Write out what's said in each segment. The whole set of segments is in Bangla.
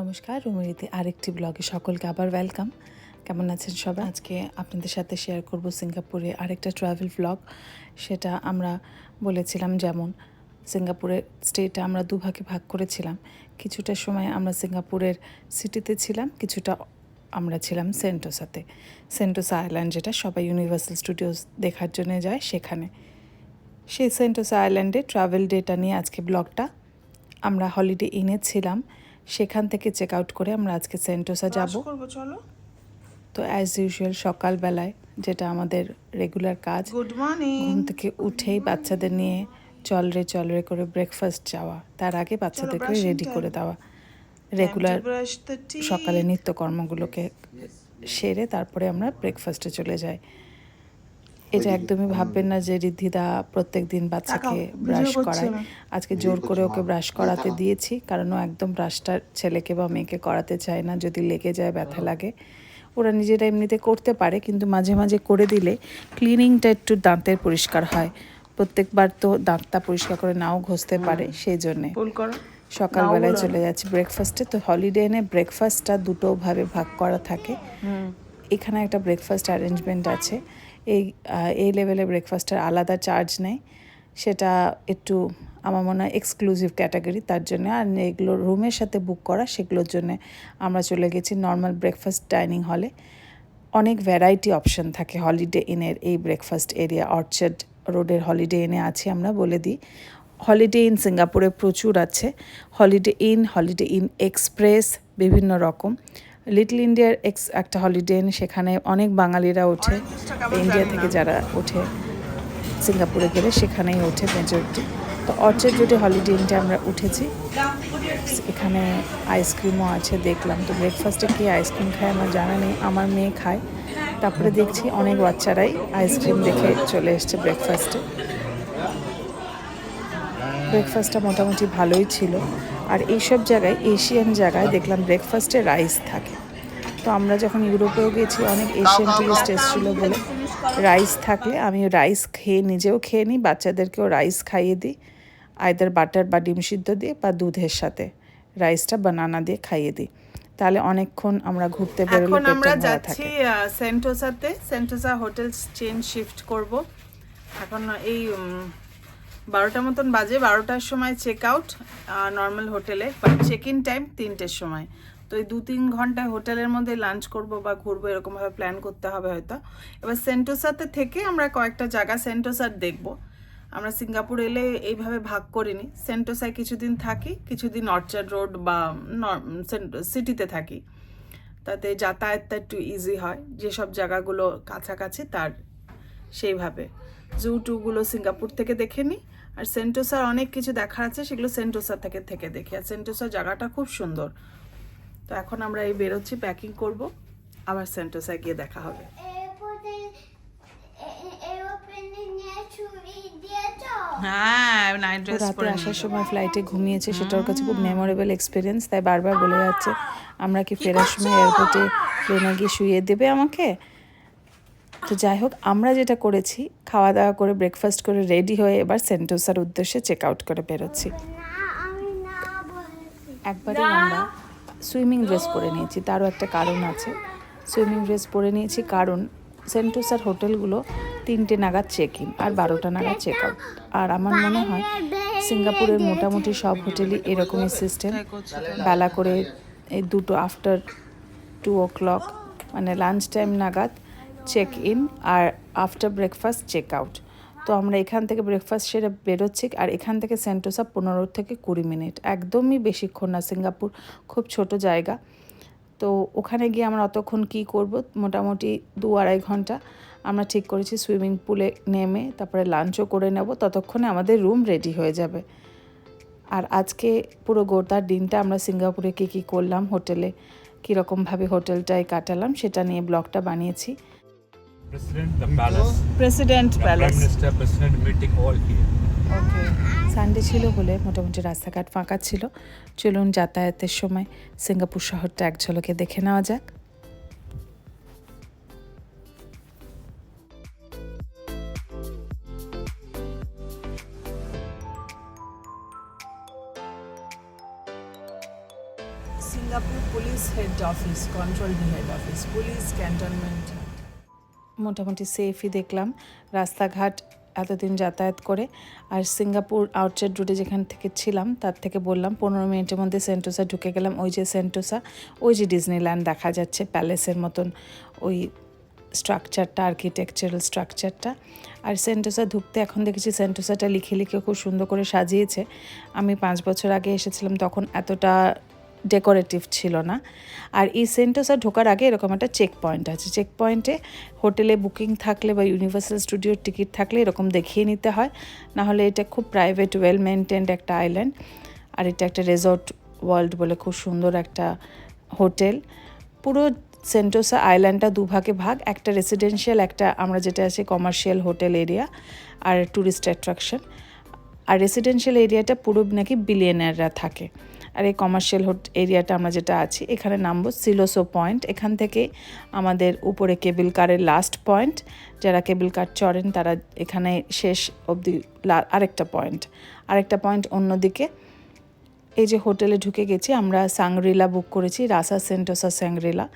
নমস্কার রুমেরিতে আরেকটি ব্লগে সকলকে আবার ওয়েলকাম কেমন আছেন সবাই? আজকে আপনাদের সাথে শেয়ার করব সিঙ্গাপুরে আরেকটা ট্রাভেল ব্লগ সেটা আমরা বলেছিলাম যেমন, সিঙ্গাপুরের স্টেটা আমরা দুভাগে ভাগ করেছিলাম। কিছুটা সময় আমরা সিঙ্গাপুরের সিটিতে ছিলাম, কিছুটা আমরা ছিলাম সেন্টোসাতে সেন্টোসা আইল্যান্ড যেটা সবাই ইউনিভার্সাল স্টুডিওস দেখার জন্য যায় সেখানে। সেই সেন্টোসা আইল্যান্ডে ট্রাভেল ডেটা নিয়ে আজকে ব্লগটা আমরা হলিডে ইনে ছিলাম। সেখান থেকে চেক আউট করে আমরা আজকে সেন্টোসা যাব। করব চলো। তো অ্যাজ ইউজুয়াল সকালবেলায় যেটা আমাদের রেগুলার কাজ গুড মর্নিং ঘুম থেকে উঠেই বাচ্চাদের নিয়ে চল রে চল রে করে ব্রেকফাস্ট যাওয়া। তার আগে বাচ্চাদেরকে রেডি করে দেওয়া। রেগুলার সকালে নিত্যকর্মগুলোকে সেরে তারপরে আমরা ব্রেকফাস্টে চলে যাই। এটা একদমই ভাববেন না যে রিদ্ধিদা প্রত্যেক দিন বাচ্চাকে ব্রাশ করায়। আজকে জোর করে ওকে ব্রাশ করাতে দিয়েছি কারণ ও একদম ব্রাশটা ছেলেকে বা মেয়েকে করাতে চায় না যদি লেগে যায় ব্যথা লাগে। ওরা নিজেরা এমনিতে করতে পারে কিন্তু মাঝে মাঝে করে দিলে ক্লিনিংটা একটু দাঁতের পরিষ্কার হয়। প্রত্যেকবার তো দাঁতটা পরিষ্কার করে নাও ঘষতে পারে সেই জন্যে। সকালবেলায় চলে যাচ্ছি ব্রেকফাস্টে তো হলিডে এনে ব্রেকফাস্টটা দুটো ভাবে ভাগ করা থাকে। এখানে একটা ব্রেকফাস্ট অ্যারেঞ্জমেন্ট আছে। এই এই লেভেলে ব্রেকফাস্টের আলাদা চার্জ নেই। সেটা একটু আমার মনে হয় এক্সক্লুসিভ ক্যাটাগরি তার জন্য। আর এগুলো রুমের সাথে বুক করা, সেগুলোর জন্য আমরা চলে গেছি নর্মাল ব্রেকফাস্ট ডাইনিং হলে অনেক ভ্যারাইটি অপশন থাকে হলিডে ইনের এই ব্রেকফাস্ট এরিয়া অর্চার্ড রোডের হলিডে ইনে আছি আমরা বলে দিই। হলিডে ইন সিঙ্গাপুরে প্রচুর আছে। Holiday Inn Holiday Inn Express বিভিন্ন রকম। লিটল ইন্ডিয়ার এক্স একটা হলিডে সেখানে অনেক বাঙালিরা ওঠে। ইন্ডিয়া থেকে যারা ওঠে সিঙ্গাপুরে গেলে সেখানেই ওঠে মেজরিটি তো অর্চার্ড রোডে হলিডে ইনটা আমরা উঠেছি। এখানে আইসক্রিমও আছে দেখলাম। তো ব্রেকফাস্টে কে আইসক্রিম খায় আমার জানা নেই আমার মেয়ে খায়। তারপরে দেখছি অনেক বাচ্চারাই আইসক্রিম দেখে চলে এসছে ব্রেকফাস্টে ব্রেকফাস্টটা মোটামুটি ভালোই ছিল। আর এইসব জায়গায় এশিয়ান জায়গায় দেখলাম ব্রেকফাস্টে রাইস থাকে। তো আমরা যখন ইউরোপেও গেছি অনেক এশিয়ান টুরিস্ট এসেছিল বলে রাইস থাকলে আমি রাইস খেয়ে নিজেও খেয়ে নিই বাচ্চাদেরকেও রাইস খাইয়ে দিই আয়দার বাটার বা ডিম সিদ্ধ দিয়ে বা দুধের সাথে রাইসটা বানানা দিয়ে খাইয়ে দিই। তাহলে অনেকক্ষণ আমরা ঘুরতে বেরোলে এখন আমরা যাচ্ছি সেন্টোসাতে সেন্টোসা হোটেল চেন শিফট করব। এখন এই বারোটা মতন বাজে, বারোটার সময় চেক আউট নর্মাল হোটেলে বাট চেক ইন টাইম তিনটের সময়। তো এই দু তিন ঘন্টায় হোটেলের মধ্যে লাঞ্চ করব বা ঘুরবো, এরকমভাবে প্ল্যান করতে হবে হয়তো। এবার সেন্টোসাতে থেকে আমরা কয়েকটা জায়গা সেন্টোসার দেখব। আমরা সিঙ্গাপুর এলে এইভাবে ভাগ করিনি সেন্টোসায় কিছুদিন থাকি, কিছুদিন অর্চার্ড রোড বা সিটিতে থাকি। তাতে যাতায়াতটা একটু ইজি হয়। যেসব জায়গাগুলো কাছাকাছি তার সেইভাবে। জু টুগুলো সিঙ্গাপুর থেকে দেখে নিই। আর সেন্টোসার অনেক কিছু দেখার আছে সেগুলো সেন্টোসা থেকে থেকে দেখি। আর সেন্টোসা জায়গাটা খুব সুন্দর। তো এখন আমরা এই বেরোচ্ছি প্যাকিং করব আবার সেন্টোসায় গিয়ে দেখা হবে। হ্যাঁ রাতে আসার সময় ফ্লাইটে ঘুমিয়েছে সেটা ওর কাছে খুব মেমোরেবল এক্সপিরিয়েন্স তাই বারবার বলে যাচ্ছে আমরা কি ফেরার সময় এয়ারপোর্টে প্লেনে গিয়ে শুয়ে দেবে আমাকে? তো যাই হোক আমরা যেটা করেছি খাওয়া দাওয়া করে ব্রেকফাস্ট করে রেডি হয়ে এবার সেন্টোসার উদ্দেশ্যে চেক আউট করে বেরোচ্ছি। একবারে আমরা সুইমিং ড্রেস পরে নিয়েছি তারও একটা কারণ আছে। সুইমিং ড্রেস পরে নিয়েছি কারণ সেন্টোসার হোটেলগুলো তিনটে নাগাদ চেক ইন আর বারোটা নাগাদ চেক আউট আর আমার মনে হয় সিঙ্গাপুরের মোটামুটি সব হোটেলই এরকমই সিস্টেম বেলা করে এই দুটো আফটার টু ও ক্লক মানে লাঞ্চ টাইম নাগাদ চেক ইন আর আফটার ব্রেকফাস্ট চেক আউট তো আমরা এখান থেকে ব্রেকফাস্ট সেরে বেরোচ্ছি আর এখান থেকে সেন্টোসা পনেরো থেকে কুড়ি মিনিট। একদমই বেশিক্ষণ না, সিঙ্গাপুর খুব ছোট জায়গা। তো ওখানে গিয়ে আমরা অতক্ষণ কি করব? মোটামুটি দু আড়াই ঘণ্টা আমরা ঠিক করেছি সুইমিং পুলে নেমে তারপরে লাঞ্চও করে নেব। ততক্ষণে আমাদের রুম রেডি হয়ে যাবে। আর আজকে পুরো গোটা দিনটা আমরা সিঙ্গাপুরে কী কী করলাম, হোটেলে কীরকমভাবে হোটেলটায় কাটালাম সেটা নিয়ে ব্লগটা বানিয়েছি। President, the palace. President The palace. Prime Minister, President meeting all here. Okay Sunday ছিল বলে মোটামুটি রাস্তাঘাট ফাঁকা ছিল চলুন যাতায়াতের সময় সিঙ্গাপুর শহরটা এক ঝলকে দেখে নেওয়া যাক Singapore police head office control head office police cantonment মোটামুটি সেফই দেখলাম। রাস্তাঘাট এতদিন যাতায়াত করে। আর সিঙ্গাপুর আউটসাইড রুটে যেখান থেকে ছিলাম, তার থেকে বললাম, পনেরো মিনিটের মধ্যে সেন্টোসা ঢুকে গেলাম। ওই যে সেন্টোসা ওই যে ডিজনিল্যান্ড দেখা যাচ্ছে প্যালেসের মতন। ওই স্ট্রাকচারটা আর্কিটেকচারাল স্ট্রাকচারটা আর সেন্টোসা ঢুকতে এখন দেখেছি সেন্টোসাটা লিখে লিখে খুব সুন্দর করে সাজিয়েছে। আমি পাঁচ বছর আগে এসেছিলাম, তখন এতটা ডেকোরেটিভ ছিল না। আর এই সেন্টোসা ঢোকার আগে এরকম একটা চেক পয়েন্ট আছে চেক পয়েন্টে হোটেলে বুকিং থাকলে বা ইউনিভার্সাল স্টুডিওর টিকিট থাকলে এরকম দেখিয়ে নিতে হয়। না হলে এটা খুব প্রাইভেট ওয়েল মেনটেন্ড একটা আইল্যান্ড আর এটা একটা রেজর্ট ওয়ার্ল্ড বলে খুব সুন্দর একটা হোটেল পুরো সেন্টোসা আইল্যান্ডটা দুভাগে ভাগ, একটা রেসিডেন্সিয়াল একটা আমরা যেটা আছে কমার্শিয়াল হোটেল এরিয়া আর ট্যুরিস্ট অ্যাট্রাকশন আর রেসিডেন্সিয়াল এরিয়াটা পুরো নাকি বিলিয়নাররা থাকে। আর এই কমার্শিয়াল হোট এরিয়াটা আমরা যেটা আছি, এখানে নামবো সিলোসো পয়েন্ট এখান থেকে আমাদের উপরে কেবল কারের লাস্ট পয়েন্ট যারা কেবিল কার চড়েন, তারা এখানে শেষ অবধি আরেকটা পয়েন্ট আরেকটা পয়েন্ট অন্যদিকে। এই যে হোটেলে ঢুকে গেছি, আমরা সাংরিলা বুক করেছি রাসা সেন্টোসা স্যাংরিলা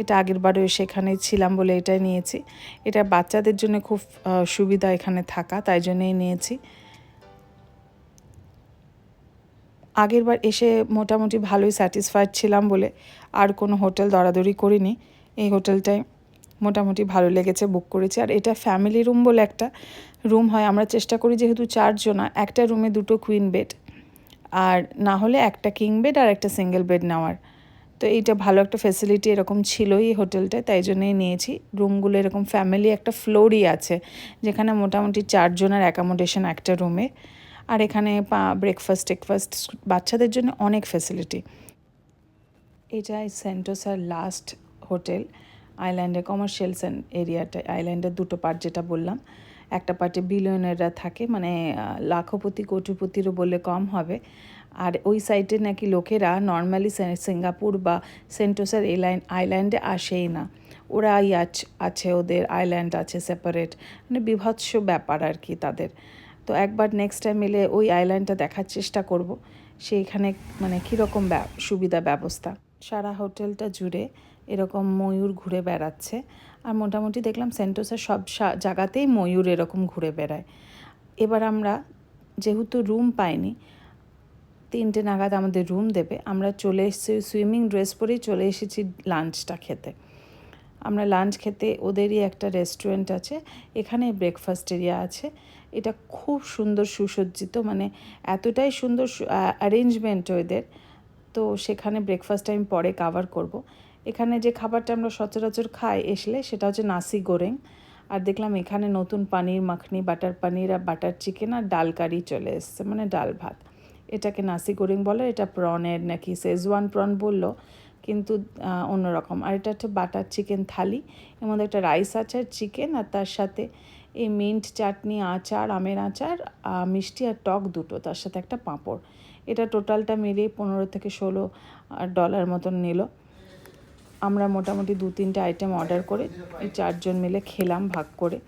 এটা আগের বারও সেখানে ছিলাম বলে এটাই নিয়েছি। এটা বাচ্চাদের জন্য খুব সুবিধা এখানে থাকা, তাই জন্যই নিয়েছি। আগের বার এসে মোটামুটি ভালোই স্যাটিসফাইড ছিলাম বলে আর কোনো হোটেল দরাদরি করিনি। এই হোটেলটাই মোটামুটি ভালো লেগেছে বুক করেছি। আর এটা ফ্যামিলি রুম বলে একটা রুম হয়। আমরা চেষ্টা করি যেহেতু চারজনা, একটা রুমে দুটো কুইন বেড আর না হলে একটা কিং বেড আর একটা সিঙ্গেল বেড নেওয়ার। তো এইটা ভালো একটা ফেসিলিটি এরকম ছিলই এই হোটেলটায়, তাই জন্যই নিয়েছি। রুমগুলো এরকম ফ্যামিলি একটা ফ্লোরই আছে, যেখানে মোটামুটি চারজনের অ্যাকোমোডেশন একটা রুমে আর এখানে ব্রেকফাস্ট টেকফাস্ট বাচ্চাদের জন্য অনেক ফেসিলিটি এটা সেন্টোসার লাস্ট হোটেল আইল্যান্ডের কমার্শিয়াল এরিয়াটা আইল্যান্ডের দুটো পার্ট যেটা বললাম, একটা পার্টে বিলিয়নাররা থাকে মানে লাখপতি, কোটিপতিরও বললে কম হবে, আর ওই সাইডে নাকি লোকেরা নর্মালি সিঙ্গাপুর বা সেন্টোসার এলাইন আইল্যান্ডে আসেই না। ওরা ইয়াচ আছে, ওদের আইল্যান্ড আছে সেপারেট মানে বিভৎস ব্যাপার আর কি তাদের। তো একবার নেক্সট টাইম এলে ওই আইল্যান্ডটা দেখার চেষ্টা করব। সেইখানে মানে কীরকম সুবিধা, ব্যবস্থা? সারা হোটেলটা জুড়ে এরকম ময়ূর ঘুরে বেড়াচ্ছে। আর মোটামুটি দেখলাম সেন্টোসের সব জায়গাতেই ময়ূর এরকম ঘুরে বেড়ায়। এবার আমরা, যেহেতু রুম পাইনি, তিনটে নাগাদ আমাদের রুম দেবে। আমরা চলে এসেছি সুইমিং ড্রেস পরেই চলে এসেছি লাঞ্চটা খেতে। আমরা লাঞ্চ খেতে ওদেরই একটা রেস্টুরেন্ট আছে, এখানে ব্রেকফাস্ট এরিয়া আছে। এটা খুব সুন্দর সুসজ্জিত মানে এতটাই সুন্দর অ্যারেঞ্জমেন্ট ওদের। তো সেখানে ব্রেকফাস্ট আমি পরে কাভার করব। এখানে যে খাবারটা আমরা সচরাচর খাই এসলে সেটা হচ্ছে নাসি গোরেং আর দেখলাম এখানে নতুন পানির মাখনি বাটার পানির আর বাটার চিকেন আর ডাল কারি চলে এসছে মানে ডাল ভাত। এটাকে নাসি গোরিং বলে, এটা প্রনের নাকি সেজওয়ান প্রন বলল। কিন্তু অন্যরকম। আর এটা হচ্ছে বাটার চিকেন থালি। এর মধ্যে একটা রাইস আছে আর চিকেন, আর তার সাথে এই মিন্ট চাটনি আচার, আমের আচার মিষ্টি আর টক দুটো, তার সাথে একটা পাঁপড়। এটা টোটালটা মিলিয়ে পনেরো থেকে ষোলো ডলার মতন নিল। আমরা মোটামুটি দু তিনটে আইটেম অর্ডার করে চারজন মিলে খেলাম, ভাগ করে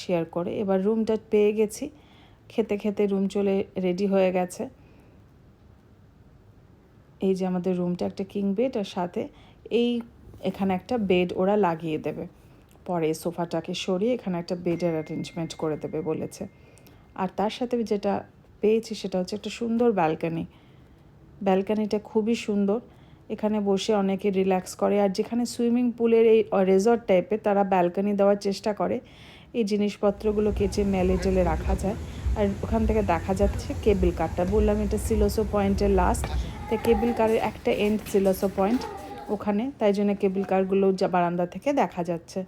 শেয়ার করে। এবার রুমটা পেয়ে গেছি। খেতে খেতে রুম চলে রেডি হয়ে গেছে। এই যে আমাদের রুমটা একটা কিং বেড আর সাথে এই এখানে একটা বেড ওরা লাগিয়ে দেবে। পরে সোফাটাকে সরিয়ে এখানে একটা বেডের অ্যারেঞ্জমেন্ট করে দেবে বলেছে। আর তার সাথে যেটা পেয়েছি সেটা হচ্ছে একটা সুন্দর ব্যালকানি ব্যালকানিটা খুবই সুন্দর। এখানে বসে অনেকে রিল্যাক্স করে। আর যেখানে সুইমিং পুলের এই রেজর্ট টাইপের তারা ব্যালকানি দেওয়ার চেষ্টা করে। এই জিনিসপত্রগুলো কেচে মেলে টেলে রাখা যায়। আর ওখান থেকে দেখা যাচ্ছে কেবল কারটা বললাম এটা সিলোসো পয়েন্টের লাস্ট তাই কেবিল কারের একটা এন্ড সিলোসো পয়েন্ট ওখানে। তাই জন্য কেবল কারগুলো বারান্দা থেকে দেখা যাচ্ছে।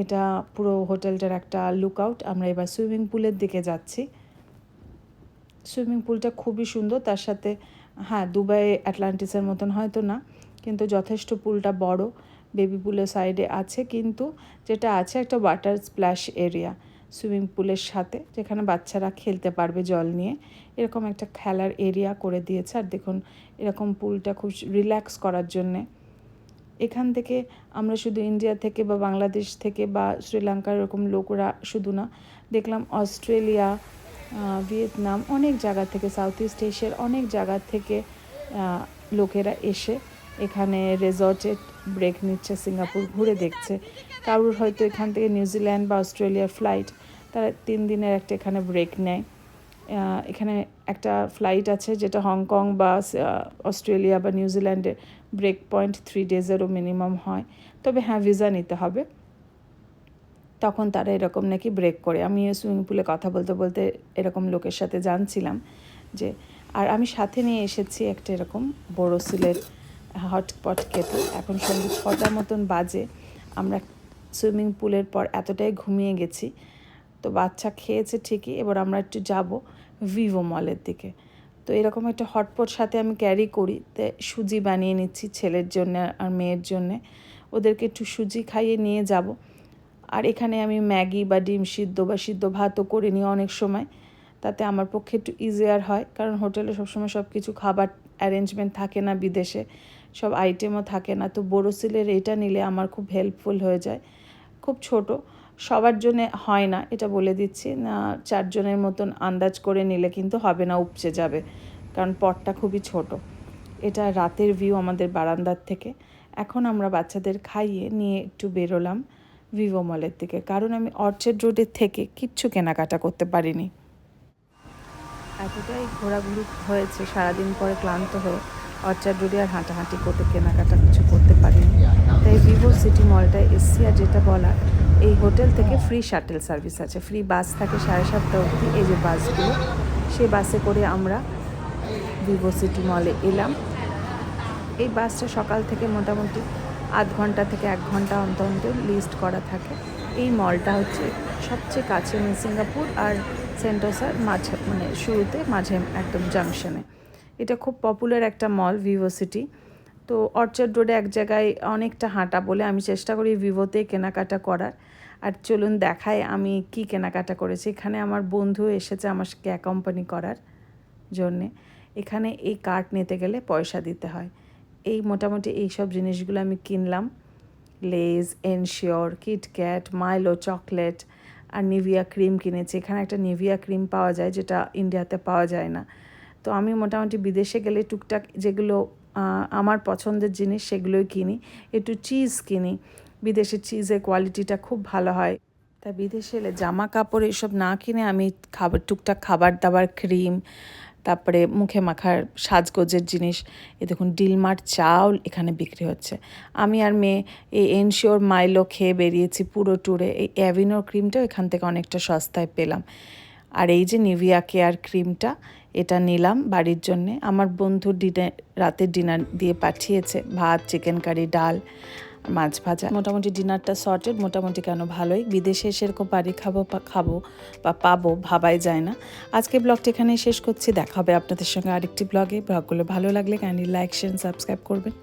এটা পুরো হোটেলটার একটা লুক আউট আমরা এবার সুইমিং পুলের দিকে যাচ্ছি। সুইমিং পুলটা খুবই সুন্দর। তার সাথে হ্যাঁ দুবাই অ্যাটলান্টিসের মতন হয়তো না, কিন্তু যথেষ্ট পুলটা বড়। বেবি পুলের সাইডে আছে, কিন্তু যেটা আছে একটা ওয়াটার স্প্ল্যাশ এরিয়া সুইমিং পুলের সাথে, যেখানে বাচ্চারা খেলতে পারবে জল নিয়ে। এরকম একটা খেলার এরিয়া করে দিয়েছে। আর দেখুন, এরকম পুলটা খুব রিল্যাক্স করার জন্যে। এখান থেকে আমরা শুধু ইন্ডিয়া থেকে বা বাংলাদেশ থেকে বা শ্রীলঙ্কার এরকম লোকরা শুধু না, দেখলাম অস্ট্রেলিয়া ভিয়েতনাম অনেক জায়গা থেকে সাউথ ইস্ট এশিয়ার অনেক জায়গা থেকে লোকেরা এসে এখানে রেজর্টে ব্রেক নিচ্ছে সিঙ্গাপুর ঘুরে দেখছে। কারোর হয়তো এখান থেকে নিউজিল্যান্ড বা অস্ট্রেলিয়ার ফ্লাইট তারা তিন দিনের একটা এখানে ব্রেক নেয়। এখানে একটা ফ্লাইট আছে যেটা হংকং বা অস্ট্রেলিয়া বা নিউজিল্যান্ডে ব্রেক পয়েন্ট থ্রি ডেজেরও মিনিমাম হয়। তবে হ্যাঁ ভিসা নিতে হবে। তখন তারা এরকম নাকি ব্রেক করে। আমি সুইমিং পুলে কথা বলতে বলতে এরকম লোকের সাথে জানছিলাম যে, আর আমি সাথে নিয়ে এসেছি একটা এরকম বড়ো বোরোসিলের হটপট কেটে এখন সন্ধ্যে ছটার মতন বাজে। আমরা সুইমিং পুলের পর এতটাই ঘুমিয়ে গেছি। তো বাচ্চা খেয়েছে ঠিকই, এবার আমরা একটু যাব ভিভো মলের দিকে। তো এরকম একটা হটপট সাথে আমি ক্যারি করি, তো সুজি বানিয়ে নিচ্ছি ছেলের জন্য আর মেয়ের জন্যে। ওদেরকে একটু সুজি খাইয়ে নিয়ে যাব। আর এখানে আমি ম্যাগি বা ডিম সিদ্ধ বা সিদ্ধ ভাতও করে নিই অনেক সময়। তাতে আমার পক্ষে একটু ইজিয়ার হয়, কারণ হোটেলে সবসময় সব কিছু খাবার অ্যারেঞ্জমেন্ট থাকে না বিদেশে। সব আইটেমও থাকে না। তো বোরোসিলের এটা নিলে আমার খুব হেল্পফুল হয়ে যায়। খুব ছোট, সবার জন্য হয় না, এটা বলে দিচ্ছি। না, চারজনের মতন আন্দাজ করে নিলে কিন্তু হবে না, উপচে যাবে, কারণ পটটা খুবই ছোট। এটা রাতের ভিউ আমাদের বারান্দার থেকে। এখন আমরা বাচ্চাদের খাইয়ে নিয়ে একটু বেরোলাম ভিভো মলের দিকে, কারণ আমি অর্চার্ড রোডের থেকে কিচ্ছু কেনাকাটা করতে পারিনি। এতটাই ঘোরাঘুরি হয়েছে, সারাদিন পরে ক্লান্ত হয়ে। অর্চার্ড রোডে আর হাঁটাহাঁটি করতে, কেনাকাটা কিছু করতে পারিনি। তাই ভিভো সিটি মলটায় এসছি আর যেটা বলার, এই হোটেল থেকে ফ্রি শাটেল সার্ভিস আছে। ফ্রি বাস থাকে সাড়ে সাতটা অবধি, এই যে বাসগুলো সেই বাসে করে আমরা ভিভো সিটি মলে এলাম। এই বাসটা সকাল থেকে মোটামুটি আধ ঘণ্টা থেকে এক ঘণ্টা অন্তর অন্তর লিস্ট করা থাকে। এই মলটা হচ্ছে সবচেয়ে কাছে মানে সিঙ্গাপুর আর সেন্টোসার মাঝে মানে শুরুতে মাঝে একদম জাংশনে এটা খুব পপুলার একটা মল ভিভো সিটি তো অর্চার্ড রোডে এক জায়গায় অনেকটা হাঁটা বলে আমি চেষ্টা করি ভিভোতে কেনাকাটা করার। আর চলুন দেখায় আমি কি কেনাকাটা করেছি। এখানে আমার বন্ধু এসেছে আমার আমাকে অ্যাকম্পানি করার জন্যে। এখানে এই কার্ড নিতে গেলে পয়সা দিতে হয়। এই মোটামুটি এই সব জিনিসগুলো আমি কিনলাম। Lay's Ensure KitKat Milo chocolate আর নিভিয়া ক্রিম কিনেছি। এখানে একটা নিভিয়া ক্রিম পাওয়া যায় যেটা ইন্ডিয়াতে পাওয়া যায় না। তো আমি মোটামুটি বিদেশে গেলে টুকটাক যেগুলো আমার পছন্দের জিনিস সেগুলোই কিনি। একটু চিজ কিনি। বিদেশের চিজের কোয়ালিটিটা খুব ভালো হয়। তা বিদেশে এলে জামা কাপড় এসব না কিনে আমি খাবার, টুকটাক খাবার দাবার ক্রিম তারপরে মুখে মাখার সাজগোজের জিনিস। এ দেখুন ডিলমার চাউল এখানে বিক্রি হচ্ছে। আমি আর মেয়ে এই এনশিওর মাইলো খেয়ে বেরিয়েছি পুরো ট্যুরে এই অ্যাভিনোর ক্রিমটাও এখান থেকে অনেকটা সস্তায় পেলাম। আর এই যে নিভিয়া কেয়ার ক্রিমটা, এটা নিলাম বাড়ির জন্যে। আমার বন্ধু ডিনার রাতের ডিনার দিয়ে পাঠিয়েছে, ভাত, চিকেন কারি, ডাল, মাছ ভাজা। মোটামুটি ডিনারটা সর্টেড মোটামুটি কেন ভালোই। বিদেশে সেরকম বাড়ি খাব খাব বা পাবো ভাবাই যায় না। আজকে ব্লগটা এখানেই শেষ করছি। দেখা হবে আপনাদের সঙ্গে আরেকটি ব্লগে। ব্লগগুলো ভালো লাগলে কাইন্ডলি লাইক শেয়ার সাবস্ক্রাইব করবেন।